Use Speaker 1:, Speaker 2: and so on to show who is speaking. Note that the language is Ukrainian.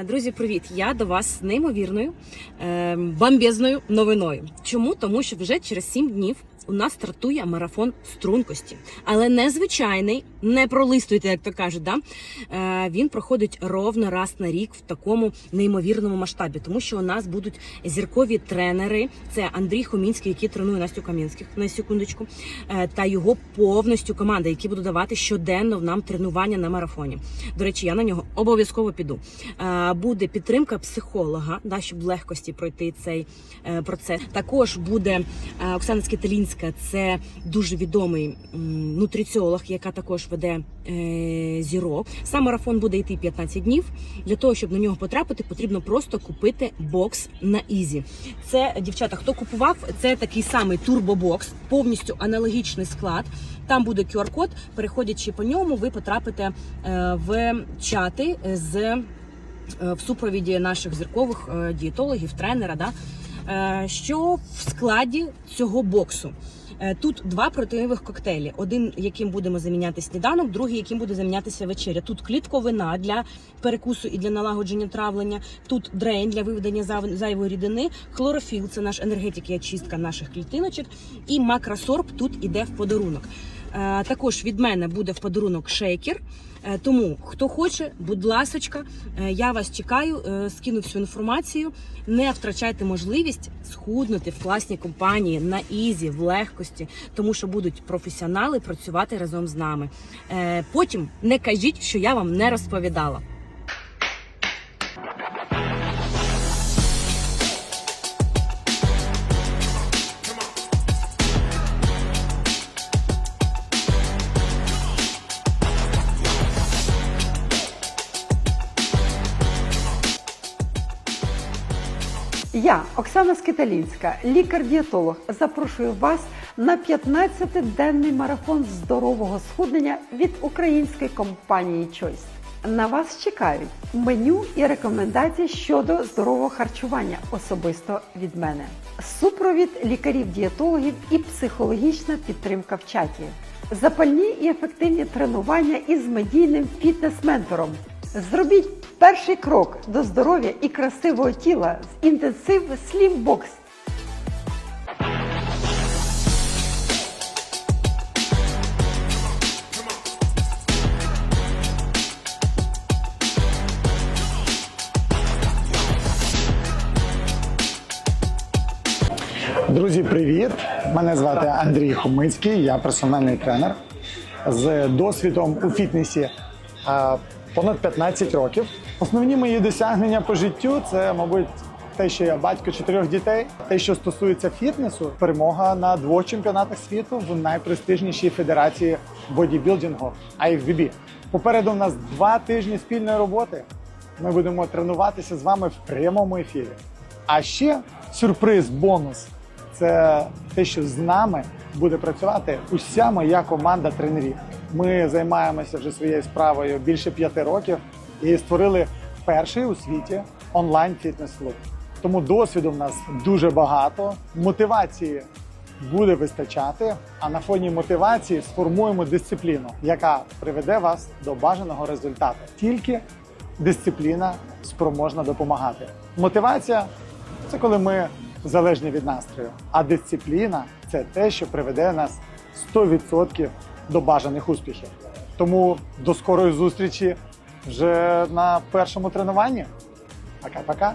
Speaker 1: Е, Друзі, привіт! Я до вас з неймовірною е, бомбезною новиною. Чому? Тому що вже через 7 днів у нас стартує марафон стрункості, але не звичайний, не пролистуйте, як то кажуть. Да? Е, він проходить ровно раз на рік в такому неймовірному масштабі, тому що у нас будуть зіркові тренери. Це Андрій Хомінський, який тренує Настю Кам'янських на секундочку, е, та його повністю команда, які будуть давати щоденно нам тренування на марафоні. До речі, я на нього обов'язково піду. Е, Буде підтримка психолога, да, щоб легкості пройти цей е, процес. Також буде е, Оксана Скиталінська, це дуже відомий нутриціолог, яка також веде е, зірок. Сам марафон буде йти 15 днів. Для того, щоб на нього потрапити, потрібно просто купити бокс на Ізі. Це дівчата, хто купував, це такий самий турбобокс, повністю аналогічний склад. Там буде QR-код. Переходячи по ньому, ви потрапите е, в чати з е, в супровіді наших зіркових дієтологів, тренера. Да? Е, Що в складі цього боксу? Е, Тут два протеїнових коктейлі: один, яким будемо заміняти сніданок, другий, яким буде замінятися вечеря. Тут клітковина для перекусу і для налагодження травлення. Тут дрейн для виведення зайвої рідини, хлорофіл це наш енергетик і очистка наших клітиночок. І макросорб тут іде в подарунок. Е, Також від мене буде в подарунок шейкер. Е, Тому хто хоче, будь ласочка, е, я вас чекаю, е, скину всю інформацію. Не втрачайте можливість схуднути в класній компанії на ізі, в легкості, тому що будуть професіонали працювати разом з нами. Потім не кажіть, що я вам не розповідала.
Speaker 2: Я, Оксана Скиталінська, лікар-дієтолог, запрошую вас на 15-денний марафон здорового схуднення від української компанії Choice. На вас чекають меню і рекомендації щодо здорового харчування особисто від мене, супровід лікарів-дієтологів і психологічна підтримка в чаті, запальні і ефективні тренування із медійним фітнес-ментором. Зробіть перший крок до здоров'я і красивого тіла з інтенсив Slim Box.
Speaker 3: Друзі, привіт! Мене звати Андрій Хомицький, я персональний тренер з досвідом у фітнесі понад 15 років. Основні мої досягнення по життю це, мабуть, те, що я батько чотирьох дітей. Те, що стосується фітнесу, перемога на двох чемпіонатах світу в найпрестижнішій федерації бодібілдингу IFBB. Попереду в нас два тижні спільної роботи. Ми будемо тренуватися з вами в прямому ефірі. А ще сюрприз, бонус це те, що з нами буде працювати уся моя команда тренерів. Ми займаємося вже своєю справою більше п'яти років і створили перший у світі онлайн фітнес-клуб. Тому досвіду в нас дуже багато, мотивації буде вистачати. А на фоні мотивації сформуємо дисципліну, яка приведе вас до бажаного результату. Тільки дисципліна спроможна допомагати. Мотивація це коли ми залежні від настрою. А дисципліна це те, що приведе нас 100% до бажаних успіхів. Тому до скорої зустрічі вже на першому тренуванні. Пока-пока.